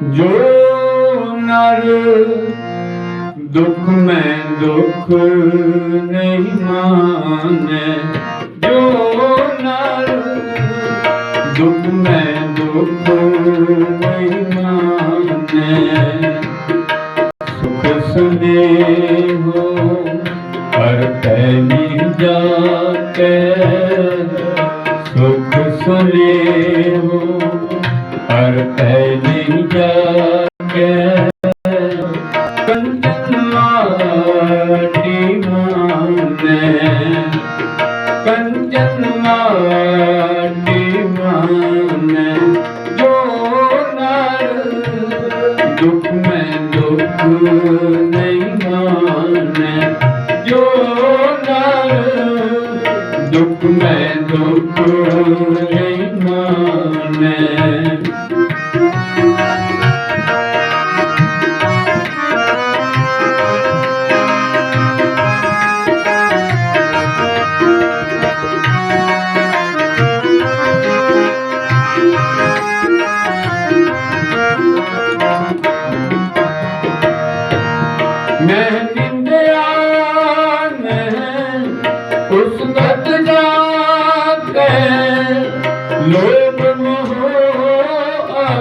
ਜੋ ਨਰ ਦੁੱਖ ਮੈਂ ਦੁੱਖ ਨਹੀਂ ਮਾਨੇ ਜੋ ਨਰ ਦੁੱਖ ਮੈਂ ਦੁੱਖ ਨਹੀਂ ਮਾਨੇ ਸੁਖ ਸੁਨੇਹੋ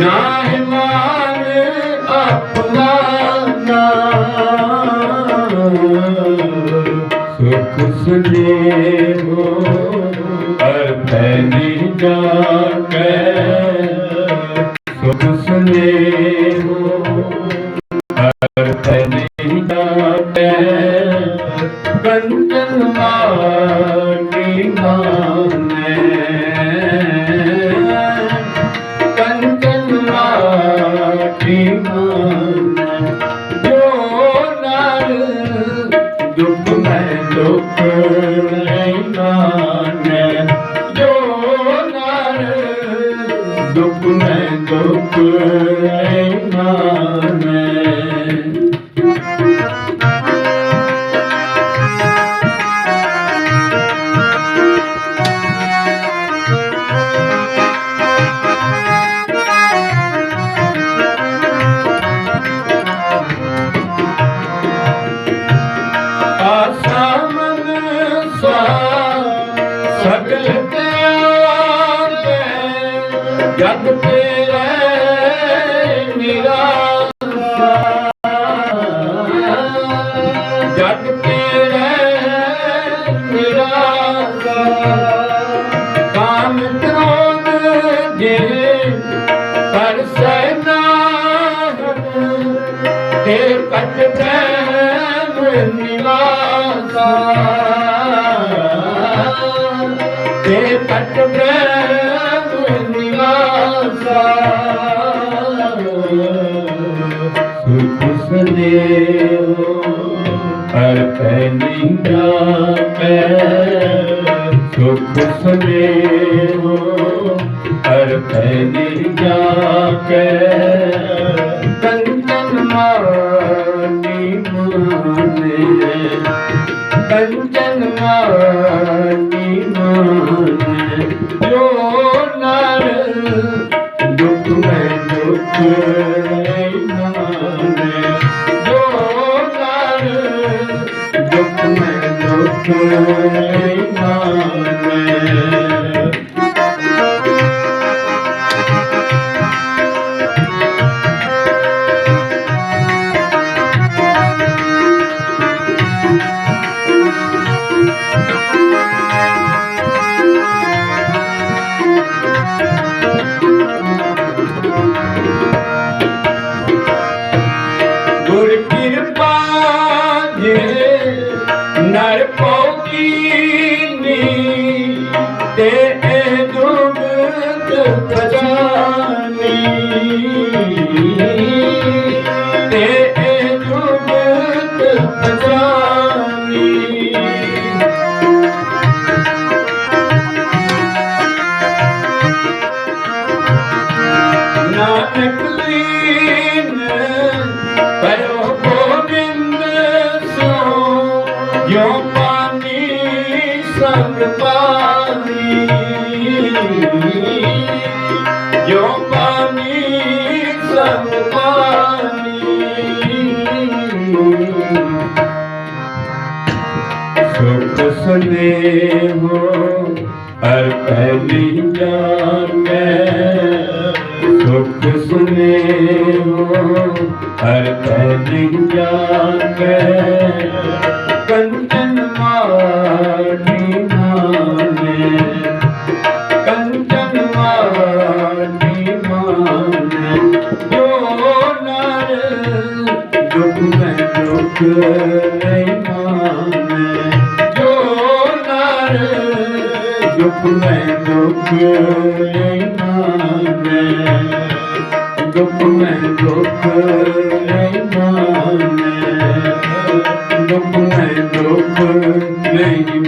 ਨਾਹਿ ਮਾਨ ਆਪਣਾ ਸੁਖ ਸੁਨੇਹੋ ਹਰ ਪੈਨੀ ਜਾ ਕੇ ਸੁਖ ਸੁਨੇਹੋ ਹਰ ਪੈਨੀ روپ نه آسام سڳي ਜਗ ਤੇਰੇ ਨਿਰਾਸਾ ਜਗ ਤੇਰੇ ਨਿਰਾਸਾ ਕਾਮ ਕ੍ਰੋਧ ਜੇ ਪਰ ਸੈਨਾ ਤੇ ਕਟ ਪ੍ਰੇਮ ਨਿਵਾਸਾ। ਤੇ ਕਟ ਪ੍ਰੇਮ ਸੁਖ ਸਨੇਹੋ ਹਰ ਪੈਨੀ ਜਾਪੈ ਸੁਖ ਸਨੇਹੋ ਹਰ ਪੈਨੀ ਜਾਪੈ ਕੰਚਨ ਮਾਨੀ ਮਾਨੇ ਕੰਚਨ ਮਾਨੀ ਨਰ ਨੀ ਸੰਗ ਪਾਨੀ ਜੋ ਪਾਨੀ ਸੰਗ ਪਾਨੀ ਸੁਖ ਸੁਨੇਹੋ ਹਰ ਪਹਿਲੀ ਜਾਣੈ ਸੁਖ ਸੁਨੇਹੋ ਹਰ ਪਹਿਲੀ ਜਾਣੈ ਨਹੀਂ ਮਾਨੇ ਜੋ ਨਰ ਦੁਖ ਮੈਂ ਦੁਖ ਨਹੀਂ ਮਾਨੇ ਦੁਖ ਮੈਂ ਦੁਖ ਨਹੀਂ ਮਾਨੇ ਦੁਖ ਮੈਂ ਦੁਖ ਨਹੀਂ